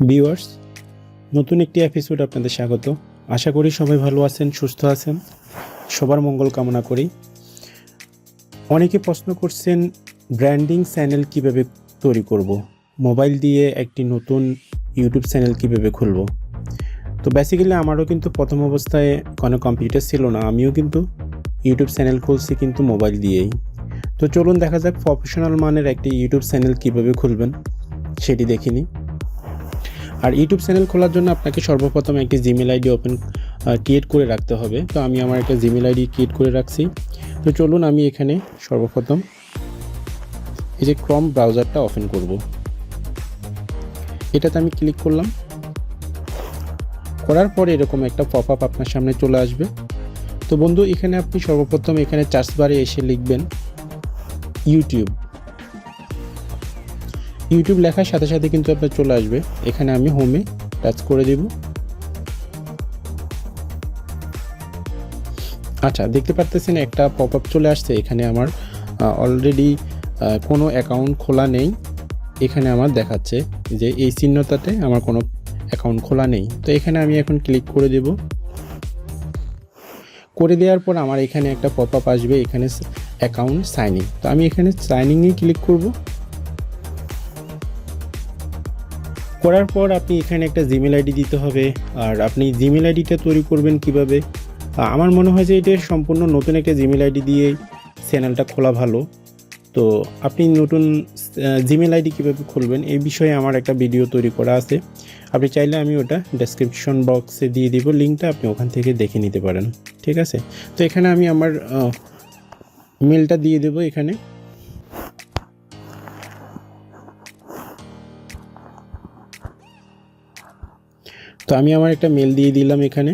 Viewers, নতুন একটি episode আপনাদের স্বাগত। আশা করি সবাই ভালো আছেন, সুস্থ আছেন। সবার মঙ্গল কামনা করি। অনেকে প্রশ্ন করছেন ব্র্যান্ডিং চ্যানেল কীভাবে তৈরি করব? মোবাইল দিয়ে একটি নতুন ইউটিউব চ্যানেল কীভাবে খুলব? তো বেসিক্যালি আমারও কিন্তু প্রথম অবস্থায় কোনো কম্পিউটার ছিল না, আমিও কিন্তু ইউটিউব চ্যানেল খুলছি কিন্তু মোবাইল দিয়েই। তো চলুন দেখা যাক প্রফেশনাল মানের একটি ইউটিউব চ্যানেল কীভাবে খুলবেন, সেটি দেখিনি আর ইউটিউব চ্যানেল খোলার জন্য আপনাকে সর্বপ্রথম একটি জিমেল আইডি ওপেন ক্রিয়েট করে রাখতে হবে। তো আমি আমার একটা জিমেল আইডি ক্রিয়েট করে রাখছি। তো চলুন আমি এখানে সর্বপ্রথম এই যে ক্রম ব্রাউজারটা ওপেন করব। এটাতে আমি ক্লিক করলাম। করার পরে এরকম একটা পপ আপ আপনার সামনে চলে আসবে। তো বন্ধু, এখানে আপনি সর্বপ্রথম এখানে চার্জ বারে এসে লিখবেন ইউটিউব ইউটিউব লেখার সাথে সাথে কিন্তু আপনার চলে আসবে। এখানে আমি হোমে টাচ করে দেব। আচ্ছা দেখতে পারতেছেন একটা পপ আপ চলে আসছে। এখানে আমার অলরেডি কোনো অ্যাকাউন্ট খোলা নেই। এখানে আমার দেখাচ্ছে যে এই চিহ্নটাতে আমার কোনো অ্যাকাউন্ট খোলা নেই। তো এখানে আমি এখন ক্লিক করে দেব। করে দেওয়ার পর আমার এখানে একটা পপ আপ আসবে। এখানে অ্যাকাউন্ট সাইনিং তো আমি এখানে সাইনিংয়ে ক্লিক করব। করার পর আপনি এখানে একটা জিমেল আইডি দিতে হবে। আর আপনি জিমেল আইডিটা তৈরি করবেন কীভাবে? আমার মনে হয় যে এটা সম্পূর্ণ নতুন একটা জিমেল আইডি দিয়ে চ্যানেলটা খোলা ভালো। তো আপনি নতুন জিমেল আইডি কীভাবে খুলবেন, এই বিষয়ে আমার একটা ভিডিও তৈরি করা আছে। আপনি চাইলে আমি ওটা ডেসক্রিপশন বক্সে দিয়ে দিব লিঙ্কটা আপনি ওখান থেকে দেখে নিতে পারেন। ঠিক আছে? তো এখানে আমি আমার মেলটা দিয়ে দেবো এখানে। তো আমি আমার একটা মেল দিয়ে দিলাম এখানে।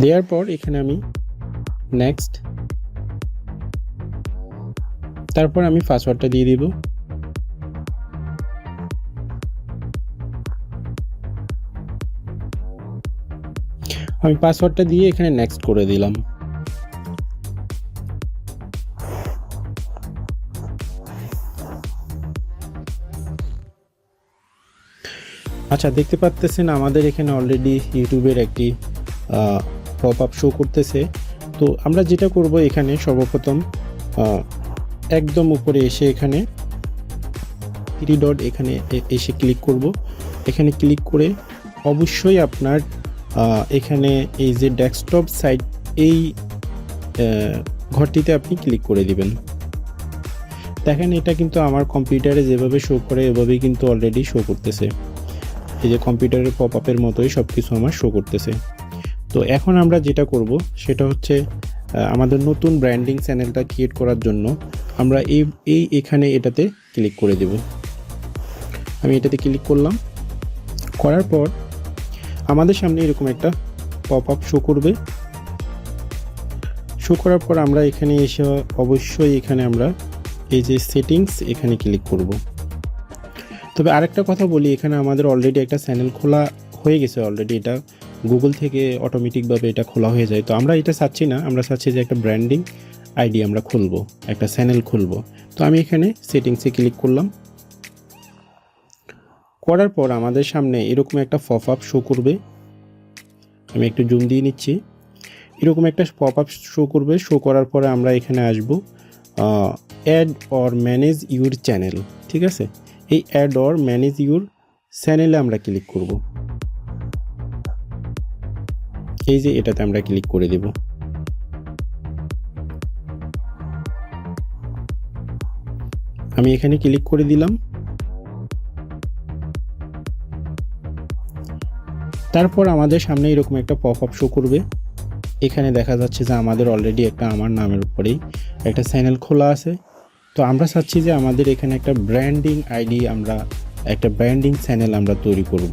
দেওয়ার পর এখানে আমি নেক্সট তারপর আমি পাসওয়ার্ডটা দিয়ে দিব। আমি পাসওয়ার্ডটা দিয়ে এখানে নেক্সট করে দিলাম। আচ্ছা দেখতে পাচ্তেছেন আমাদের এখানে অলরেডি ইউটিউবের একটি পপ আপ শো করতেছে। তো আমরা যেটা করব এখানে সর্বপ্রথম একদম উপরে এসে এখানে থ্রি ডট এখানে এসে ক্লিক করব। এখানে ক্লিক করে অবশ্যই আপনার এখানে এই যে ডেস্কটপ সাইট এই ঘরটিতে আপনি ক্লিক করে দিবেন। দেখেন এটা কিন্তু আমার কম্পিউটারে যেভাবে শো করে, এভাবেই কিন্তু অলরেডি শো করতেছে। এই যে কম্পিউটারের পপ আপের মতোই সব কিছু আমার শো করতেছে। তো এখন আমরা যেটা করব, সেটা হচ্ছে আমাদের নতুন ব্র্যান্ডিং চ্যানেলটা ক্রিয়েট করার জন্য আমরা এই এই এখানে এটাতে ক্লিক করে দেব। আমি এটাতে ক্লিক করলাম। করার পর আমাদের সামনে এরকম একটা পপ আপ শো করবে। শো করার পর আমরা এখানে এসে অবশ্যই এখানে আমরা এই যে সেটিংস এখানে ক্লিক করব। তবে আরেকটা কথা বলি, এখানে আমাদের অলরেডি একটা চ্যানেল খোলা হয়ে গেছে অলরেডি এটা গুগল থেকে অটোমেটিকভাবে এটা খোলা হয়ে যায়। তো আমরা এটা চাচ্ছি না, আমরা চাচ্ছি যে একটা ব্র্যান্ডিং আইডি আমরা খুলবো, একটা চ্যানেল খুলবো। তো আমি এখানে সেটিংসে ক্লিক করলাম। করার পর আমাদের সামনে এরকম একটা পপ আপ শো করবে। আমি একটু জুম দিয়ে নিচ্ছি। এরকম একটা পপ আপ শো করবে। শো করার পরে আমরা এখানে আসব। Add or manage your channel ঠিক আছে? এই অ্যাড অর ম্যানেজ ইউর চ্যানেলে আমরা ক্লিক করব। এই যে এটাতে আমরা ক্লিক করে দেব। আমি এখানে ক্লিক করে দিলাম। তারপর আমাদের সামনে এরকম একটা পপ আপ শো করবে। এখানে দেখা যাচ্ছে যে আমাদের অলরেডি একটা আমার নামের উপরেই একটা চ্যানেল খোলা আছে। তো আমরা চাচ্ছি যে আমাদের এখানে একটা ব্র্যান্ডিং আইডি আমরা, একটা ব্র্যান্ডিং চ্যানেল আমরা তৈরি করব।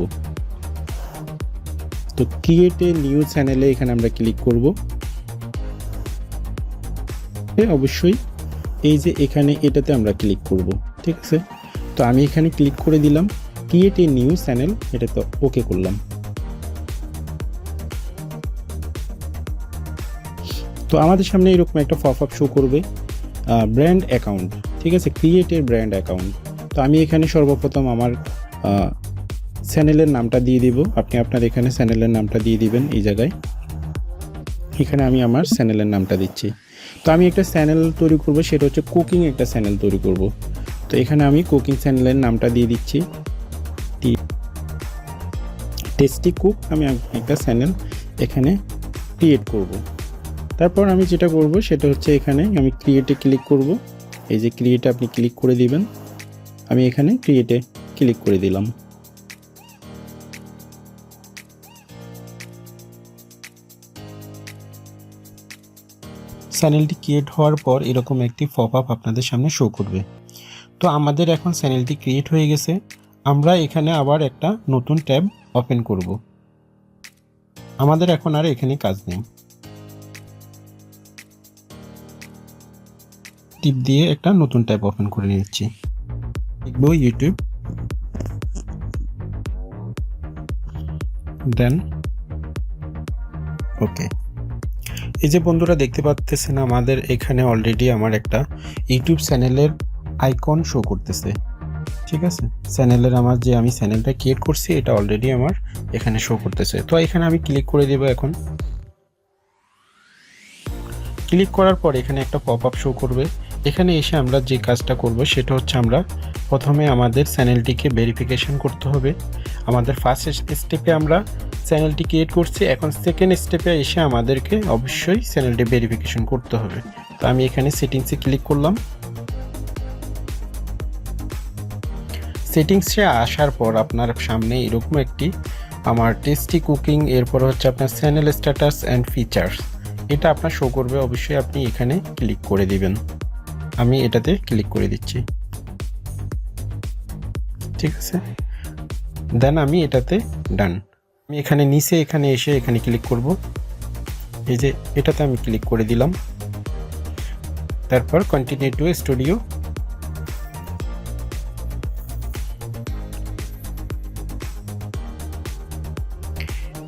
তো ক্রিয়েট এ নিউ চ্যানেলে এখানে আমরা ক্লিক করব। অবশ্যই এই যে এখানে এটাতে আমরা ক্লিক করব, ঠিক আছে? তো আমি এখানে ক্লিক করে দিলাম ক্রিয়েট এ নিউ চ্যানেল এটা তো ওকে করলাম। তো আমাদের সামনে এরকম একটা পপ আপ শো করবে ব্র্যান্ড অ্যাকাউন্ট ঠিক আছে? ক্রিয়েটের ব্র্যান্ড অ্যাকাউন্ট তো আমি এখানে সর্বপ্রথম আমার চ্যানেলের নামটা দিয়ে দিব। আপনি আপনার এখানে চ্যানেলের নামটা দিয়ে দিবেন এই জায়গায়। এখানে আমি আমার চ্যানেলের নামটা দিচ্ছি। তো আমি একটা চ্যানেল তৈরি করব, সেটা হচ্ছে কুকিং একটা চ্যানেল তৈরি করব। তো এখানে আমি কুকিং চ্যানেলের নামটা দিয়ে দিচ্ছি। টেস্টি কুক আমি একটা চ্যানেল এখানে ক্রিয়েট করব। তারপর আমি যেটা করব সেটা হচ্ছে এখানে আমি ক্রিয়েটে ক্লিক করব। এই যে ক্রিয়েটে আপনি ক্লিক করে দিবেন। আমি এখানে ক্রিয়েটে ক্লিক করে দিলাম। চ্যানেলটি ক্রিয়েট হওয়ার পর এরকম একটি পপ আপ আপনাদের সামনে শো করবে। তো আমাদের এখন চ্যানেলটি ক্রিয়েট হয়ে গেছে। আমরা এখানে আবার একটা নতুন ট্যাব ওপেন করব। আমাদের এখন আর এখানে কাজ নেই। টিপ দিয়ে একটা নতুন ট্যাব ওপেন করে নিচ্ছি লিখব ইউটিউব। দেন, ওকে। এই যে বন্ধুরা দেখতে পাচ্ছেন আমাদের এখানে অলরেডি আমার একটা ইউটিউব চ্যানেলের আইকন শো করতেছে। ঠিক আছে? চ্যানেলের আমার যে আমি চ্যানেলটা ক্রিয়েট করছি, এটা অলরেডি আমার এখানে শো করতেছে। তো এখানে আমি ক্লিক করে দেবো এখন। ক্লিক করার পর এখানে একটা পপ আপ শো করবে। এখানে এসে আমরা যে কাজটা করব সেটা হচ্ছে আমরা প্রথমে আমাদের চ্যানেলটিকে ভেরিফিকেশন করতে হবে। আমাদের ফার্স্ট স্টেপে আমরা চ্যানেলটি ক্রিয়েট করছি, এখন সেকেন্ড স্টেপে এসে আমাদেরকে অবশ্যই চ্যানেলটি ভেরিফিকেশন করতে হবে। তো আমি এখানে সেটিংসে ক্লিক করলাম। সেটিংসে আসার পর আপনার সামনে এরকম একটি আমার টেস্টি কুকিং এরপর হচ্ছে আপনার চ্যানেল স্ট্যাটাস অ্যান্ড ফিচার্স এটা আপনার শো করবে, অবশ্যই আপনি এখানে ক্লিক করে দিবেন। আমি এটাতে ক্লিক করে দিচ্ছি। ঠিক আছে? দেন আমি এটাতে ডান আমি এখানে নিচে, এখানে এসে এখানে ক্লিক করব। এই যে এটাতে আমি ক্লিক করে দিলাম। তারপর কন্টিনিউ টু স্টুডিও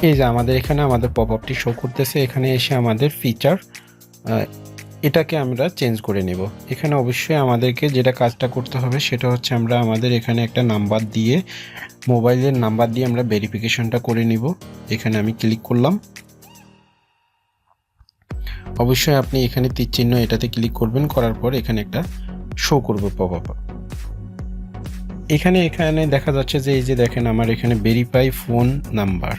এই যে আমাদের এখানে আমাদের পপ আপটি শো করতেছে। এখানে এসে আমাদের ফিচার এটাকে আমরা চেঞ্জ করে নেব। এখানে অবশ্যই আমাদেরকে যেটা কাজটা করতে হবে সেটা হচ্ছে আমরা আমাদের এখানে একটা নাম্বার দিয়ে, মোবাইলের নাম্বার দিয়ে আমরা ভেরিফিকেশনটা করে নিব। এখানে আমি ক্লিক করলাম। অবশ্যই আপনি এখানে তীর চিহ্ন এটাতে ক্লিক করবেন, করার পর এখানে একটা শো করবে পপ আপ এখানে এখানে দেখা যাচ্ছে যে, এই যে দেখেন আমার এখানে ভেরিফাই ফোন নাম্বার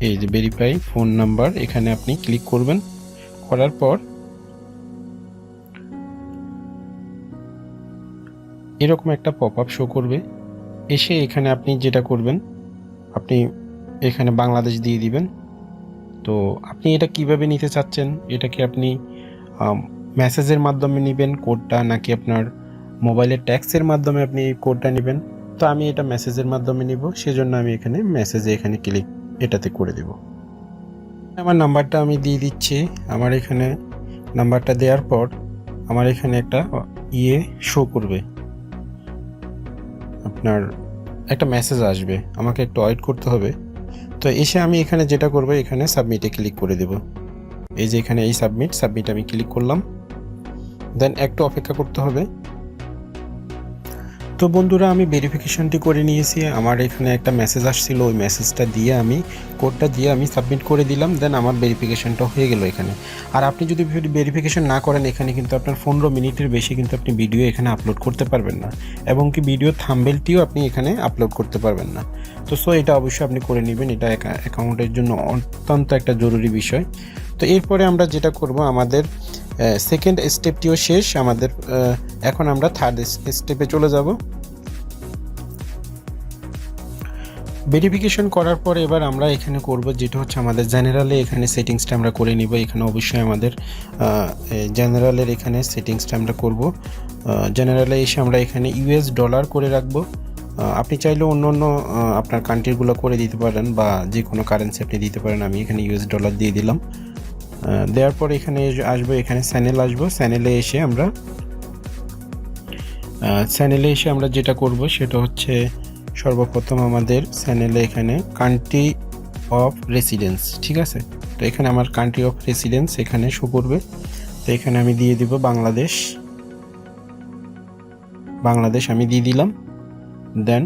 এই যে ভেরিফাই ফোন নাম্বার এখানে আপনি ক্লিক করবেন। করার পর এরকম একটা পপ আপ শো করবে। এসে এখানে আপনি যেটা করবেন, আপনি এখানে বাংলাদেশ দিয়ে দিবেন। তো আপনি এটা কীভাবে নিতে চাচ্ছেন? এটা কি আপনি মেসেজের মাধ্যমে নেবেন কোডটা নাকি আপনার মোবাইলের ট্যাক্সের মাধ্যমে আপনি এই কোডটা নেবেন? তো আমি এটা মেসেজের মাধ্যমে নিব, সেজন্য আমি এখানে মেসেজে এখানে ক্লিক এটাতে করে দেব। আমার নাম্বারটা আমি দিয়ে দিচ্ছি। আমার এখানে নাম্বারটা দেওয়ার পর আমার এখানে একটা ইয়ে শো করবে। আপনার একটা মেসেজ আসবে, আমাকে একটু ওয়েট করতে হবে। তো এসে আমি এখানে যেটা করব, এখানে সাবমিটে ক্লিক করে দেব। এই যে এখানে এই সাবমিট সাবমিট আমি ক্লিক করলাম। দেন একটু অপেক্ষা করতে হবে। তো বন্ধুরা, আমি ভেরিফিকেশনটি করে নিয়েছি। আমার এখানে একটা মেসেজ আসছিল, ওই মেসেজটা দিয়ে আমি কোডটা দিয়ে আমি সাবমিট করে দিলাম দেন আমার ভেরিফিকেশনটা হয়ে গেল এখানে। আর আপনি যদি ভেরিফিকেশন না করেন, এখানে কিন্তু আপনার পনেরো মিনিটের বেশি কিন্তু আপনি ভিডিও এখানে আপলোড করতে পারবেন না। এবং কি ভিডিও থাম্বেলটিও আপনি এখানে আপলোড করতে পারবেন না। তো সো এটা অবশ্যই আপনি করে নেবেন। এটা অ্যাকাউন্টের জন্য অত্যন্ত একটা জরুরি বিষয়। তো এরপরে আমরা যেটা করব, আমাদের সেকেন্ড স্টেপটিও শেষ, আমাদের এখন আমরা থার্ড স্টেপে চলে যাব। ভেরিফিকেশন করার পর এবার আমরা এখানে করব, যেটা হচ্ছে আমাদের জেনারেলে এখানে সেটিংসটা আমরা করে নিব। এখানে অবশ্যই আমাদের জেনারেলের এখানে সেটিংসটা আমরা করব। জেনারেলে এসে আমরা এখানে ইউএস ডলার করে রাখব। আপনি চাইলে অন্য অন্য আপনার কান্ট্রিগুলো করে দিতে পারেন বা যে কোনো কারেন্সি আপনি দিতে পারেন, আমি এখানে ইউএস ডলার দিয়ে দিলাম। দেওয়ার পর এখানে আসব, এখানে চ্যানেল আসব। চ্যানেলে এসে আমরা চ্যানেলে এসে আমরা যেটা করব সেটা হচ্ছে সর্বপ্রথম আমাদের চ্যানেলে এখানে কান্ট্রি অফ রেসিডেন্স ঠিক আছে? তো এখানে আমার কান্ট্রি অফ রেসিডেন্স এখানে শো করবে। তো এখানে আমি দিয়ে দিব বাংলাদেশ। বাংলাদেশ আমি দিয়ে দিলাম। দেন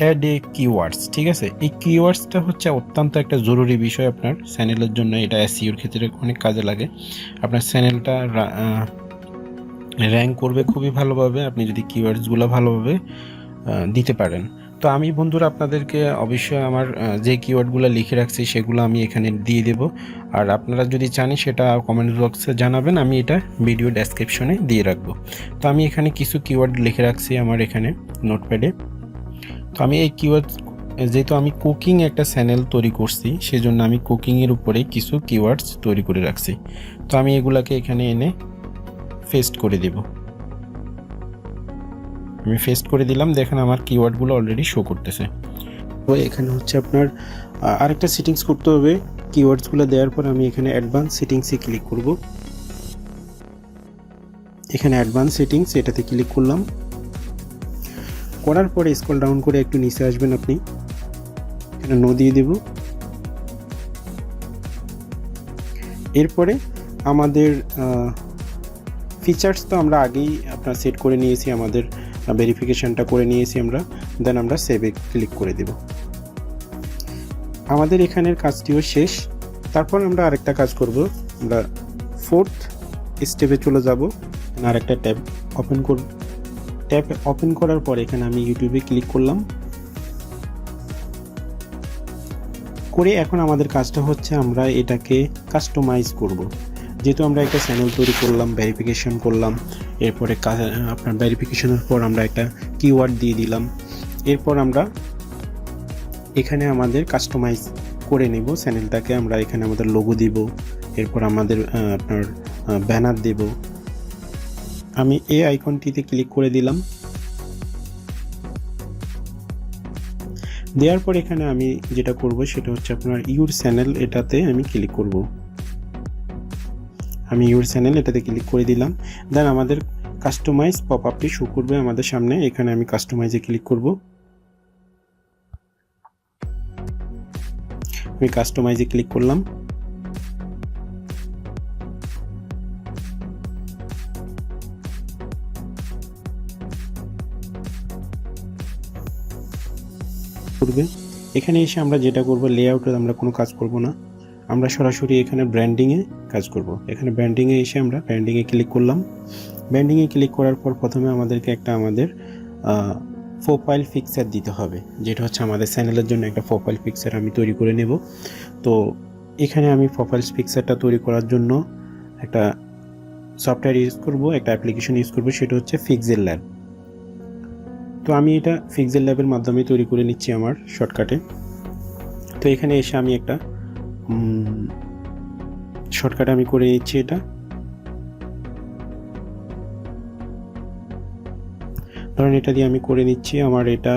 অ্যাড এ কিওয়ার্ডস ঠিক আছে? এই কিওয়ার্ডসটা হচ্ছে অত্যন্ত একটা জরুরি বিষয় আপনার চ্যানেলের জন্য, এটা এসইওর ক্ষেত্রে অনেক কাজে লাগে। আপনার চ্যানেলটা র্যাঙ্ক করবে খুবই ভালোভাবে, আপনি যদি কিওয়ার্ডসগুলো ভালোভাবে দিতে পারেন। তো আমি বন্ধুরা আপনাদেরকে অবশ্যই আমার যে কিওয়ার্ডগুলো লিখে রাখছি সেগুলো আমি এখানে দিয়ে দেব। আর আপনারা যদি চান সেটা কমেন্ট বক্সে জানাবেন, আমি এটা ভিডিও ডেসক্রিপশনে দিয়ে রাখব। তো আমি এখানে কিছু কিওয়ার্ড লিখে রাখছি আমার এখানে নোটপ্যাডে তো আমি এই কিওয়ার্ড যেহেতু আমি কুকিং একটা চ্যানেল তৈরি করছি, সেজন্য আমি কুকিংয়ের উপরে কিছু কিওয়ার্ডস তৈরি করে রাখছি। তো আমি এগুলাকে এখানে এনে ফেস্ট করে দেব। আমি ফেস্ট করে দিলাম, দেখেন আমার কিওয়ার্ডগুলো অলরেডি শো করতেছে। তো এখানে হচ্ছে আপনার আরেকটা সেটিংস করতে হবে। কিওয়ার্ডসগুলো দেওয়ার পর আমি এখানে অ্যাডভান্স সেটিংসে ক্লিক করব। এখানে অ্যাডভান্স সেটিংস এটাতে ক্লিক করলাম। করার পরে স্কল ডাউন করে একটু নিচে আসবেন আপনি। এখানে নো দিয়ে দেব। এরপরে আমাদের ফিচার্স তো আমরা আগেই আপনার সেট করে নিয়েছি, আমাদের ভেরিফিকেশনটা করে নিয়েছি আমরা। দেন আমরা সেভে ক্লিক করে দেব। আমাদের এখানের কাজটিও শেষ। তারপর আমরা আরেকটা কাজ করব। আমরা ফোর্থ স্টেপে চলে যাব। আরেকটা ট্যাব ওপেন করব। ট্যাব ওপেন করার পর এখানে আমি ইউটিউবে ক্লিক করলাম। করে এখন আমাদের কাজটা হচ্ছে আমরা এটাকে কাস্টমাইজ করব। যেহেতু আমরা একটা চ্যানেল তৈরি করলাম ভেরিফিকেশন করলাম, এরপরে আপনার ভেরিফিকেশনের পর আমরা একটা কিওয়ার্ড দিয়ে দিলাম। এরপর আমরা এখানে আমাদের কাস্টমাইজ করে নেব চ্যানেলটাকে আমরা এখানে আমাদের লোগো দিব, এরপর আমাদের আপনার ব্যানার দেব। আমি এই আইকনটিতে ক্লিক করে দিলাম। দেওয়ার পর এখানে আমি যেটা করব সেটা হচ্ছে আপনার ইউর চ্যানেল এটাতে আমি ক্লিক করব। আমি ইউর চ্যানেল এটাতে ক্লিক করে দিলাম। দেন আমাদের কাস্টমাইজ পপ আপটি শো করবে আমাদের সামনে। এখানে আমি কাস্টমাইজে ক্লিক করব। আমি কাস্টমাইজে ক্লিক করলাম। করবে। এখানে এসে আমরা যেটা করব লেআউটে আমরা কোনো কাজ করব না। আমরা সরাসরি এখানে ব্র্যান্ডিংয়ে কাজ করব। এখানে ব্র্যান্ডিংয়ে এসে আমরা ব্র্যান্ডিংয়ে ক্লিক করলাম। ব্র্যান্ডিংয়ে ক্লিক করার পর প্রথমে আমাদেরকে একটা আমাদের প্রোফাইল পিকচার দিতে হবে। যেটা হচ্ছে আমাদের চ্যানেলের জন্য একটা প্রোফাইল পিকচার আমি তৈরি করে নেব। তো এখানে আমি প্রোফাইল পিকচারটা তৈরি করার জন্য একটা সফটওয়্যার ইউজ করব, একটা অ্যাপ্লিকেশন ইউজ করব, সেটা হচ্ছে ফিক্সেল ল্যাব তো আমি এটা ফিক্সেল ল্যাবের মাধ্যমে তৈরি করে নিচ্ছি আমার শর্টকাটে তো এখানে এসে আমি একটা শর্টকাটে আমি করে নিচ্ছি এটা। ধরেন এটা দিয়ে আমি করে নিচ্ছি, আমার এটা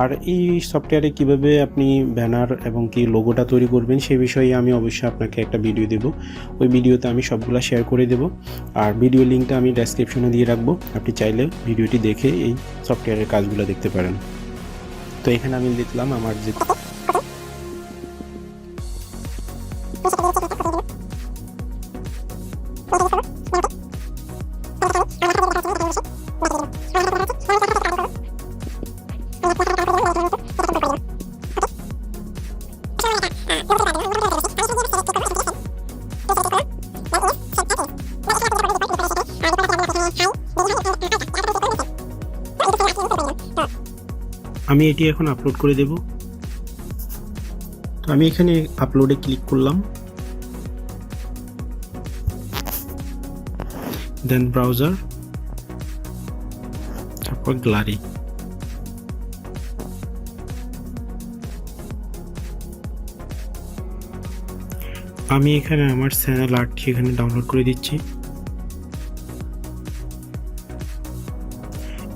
আর এই সফটওয়্যারে কীভাবে আপনি ব্যানার এবং কি লোগোটা তৈরি করবেন, সেই বিষয়ে আমি অবশ্যই আপনাকে একটা ভিডিও দেব। ওই ভিডিওতে আমি সবগুলো শেয়ার করে দেব। আর ভিডিও লিঙ্কটা আমি ডেসক্রিপশনে দিয়ে রাখব। আপনি চাইলে ভিডিওটি দেখে এই সফটওয়্যারের কাজগুলো দেখতে পারেন। তো এখানে আমি লিখলাম আমার যে আমি এটি এখন আপলোড করে দেব। তো আমি এখানে আপলোডে ক্লিক করলাম। দেন ব্রাউজার তারপর গ্লারি আমি এখানে আমার চ্যানেল আর্টটি এখানে ডাউনলোড করে দিচ্ছি।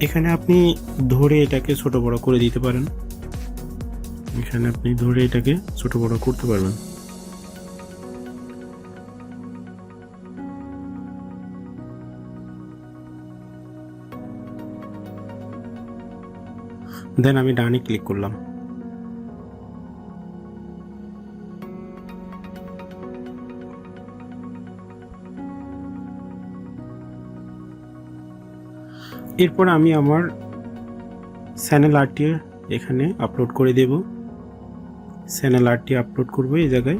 এখানে আপনি ধরে এটাকে ছোট বড় করে দিতে পারেন। এখানে আপনি ধরে এটাকে ছোট বড় করতে পারবেন। দেন আমি ডানে ক্লিক করলাম। এরপর আমি আমার স্যানেল আর্টটি এখানে আপলোড করে দেব। স্যানেল আর্টটি আপলোড করব এই জায়গায়।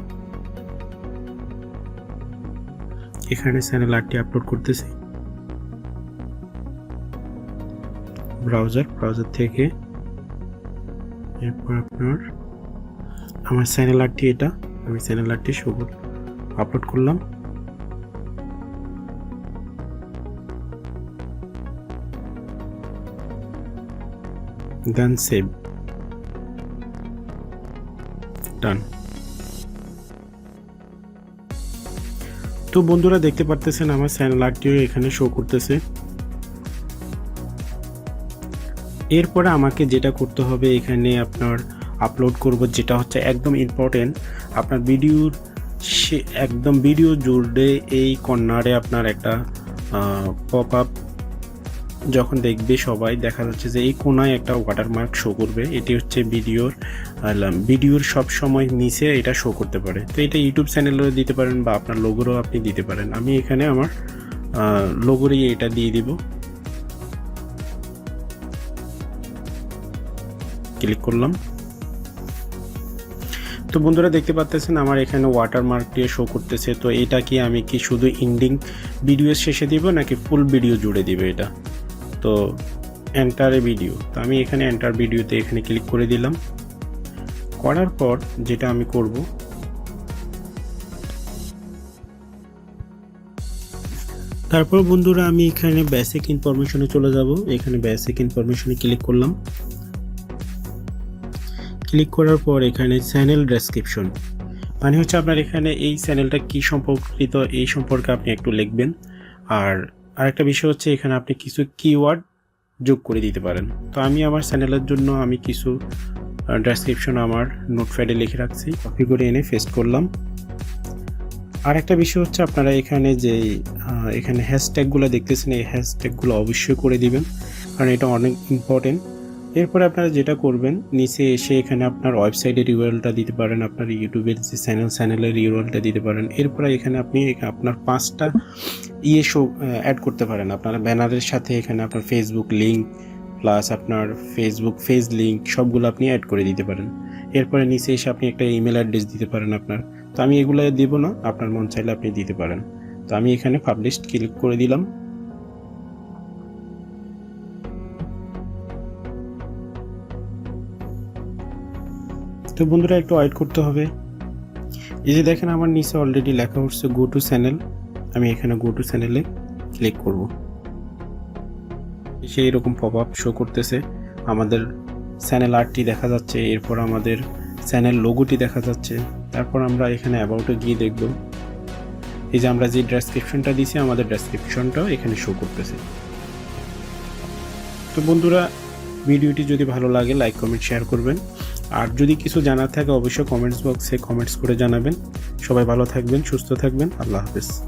এখানে স্যানেল আর্টটি আপলোড করতেছি। ব্রাউজার ব্রাউজার থেকে। এরপর আপনার, আমার চ্যানেল আর্টটি এটা, আমি চ্যানেল আর্টটি শো আপলোড করলাম। দেন সেভ ডান তো বন্ধুরা দেখতে পারতেছেন আমার চ্যানেল আর্টটিও এখানে শো করতেছে। এরপরে আমাকে যেটা করতে হবে এখানে আপনার আপলোড করব, যেটা হচ্ছে একদম ইম্পর্টেন্ট আপনার ভিডিওর একদম ভিডিও জুড়ে এই কর্নারে আপনার একটা পপ আপ যখন দেখবে সবাই, দেখা যাচ্ছে যে এই কোনায় একটা ওয়াটারমার্ক শো করবে। এটি হচ্ছে ভিডিওর ভিডিওর সব সময় নিচে এটা শো করতে পারে। তো এটা ইউটিউব চ্যানেলেও দিতে পারেন বা আপনার লোগোরও আপনি দিতে পারেন। আমি এখানে আমার লোগোরই এটা দিয়ে দিব। ক্লিক করলাম। তো বন্ধুরা দেখতে পাচ্ছেন আমার এখানে ওয়াটারমার্ক দিয়ে শো করতেছে। তো এটা কি আমি কি শুধু ইন্ডিং ভিডিও শেষে দিব নাকি ফুল ভিডিও জুড়ে দিবে এটা? তো এন্টারে ভিডিও তো আমি এখানে এন্টার ভিডিওতে এখানে ক্লিক করে দিলাম। করার পর যেটা আমি করব, তারপর বন্ধুরা আমি এখানে বেসিক ইনফরমেশনে চলে যাব। এখানে বেসিক ইনফরমেশনে ক্লিক করলাম। ক্লিক করার পর এখানে চ্যানেল ডেসক্রিপশন মানে হচ্ছে আপনার এখানে এই চ্যানেলটা কি সম্পর্কিত, এই সম্পর্কে আপনি একটু লিখবেন। আর আরেকটা বিষয় হচ্ছে এখানে আপনি কিছু কিওয়ার্ড যোগ করে দিতে পারেন। তো আমি আমার চ্যানেলের জন্য আমি কিছু ডেসক্রিপশন আমার নোটপ্যাডে লিখে রাখছি। কপি করে এনে পেস্ট করলাম। আরেকটা বিষয় হচ্ছে আপনারা এখানে যে এখানে হ্যাশট্যাগুলো দেখতেছেন, এই হ্যাশট্যাগুলো অবশ্যই করে দিবেন। কারণ এটা অনেক ইম্পর্টেন্ট এরপরে আপনারা যেটা করবেন, নিচে এসে এখানে আপনার ওয়েবসাইটের ইউআরএলটা দিতে পারেন, আপনার ইউটিউবের যে চ্যানেল চ্যানেলের ইউআরএলটা দিতে পারেন। এরপরে এখানে আপনি আপনার পাঁচটা ইয়ে শো অ্যাড করতে পারেন। আপনার ব্যানারের সাথে এখানে আপনার ফেসবুক লিঙ্ক প্লাস আপনার ফেসবুক ফেজ লিঙ্ক সবগুলো আপনি অ্যাড করে দিতে পারেন। এরপরে নিচে এসে আপনি একটা ইমেল অ্যাড্রেস দিতে পারেন আপনার। তো আমি এগুলো দেবো না, আপনার মন চাইলে আপনি দিতে পারেন। তো আমি এখানে পাবলিশ ক্লিক করে দিলাম। তো বন্ধুরা একটু ওয়েট করতে হবে। এই যে দেখেন আমার নিচে অলরেডি লেখা হচ্ছে গো টু চ্যানেল আমি এখানে গো টু চ্যানেলে ক্লিক করব। সে এরকম পপ আপ শো করতেছে। আমাদের চ্যানেল আর্টটি দেখা যাচ্ছে, এরপর আমাদের চ্যানেল লোগোটি দেখা যাচ্ছে। তারপর আমরা এখানে অ্যাবাউটে গিয়ে দেখব। এই যে আমরা যে ডেসক্রিপশনটা দিয়েছি আমাদের ডেসক্রিপশনটাও এখানে শো করতেছে। তো বন্ধুরা ভিডিওটি যদি ভালো লাগে লাইক কমেন্ট শেয়ার করবেন। আর যদি কিছু জানার থাকে অবশ্যই কমেন্টস বক্সে কমেন্টস করে জানাবেন। সবাই ভালো থাকবেন, সুস্থ থাকবেন। আল্লাহ হাফেজ।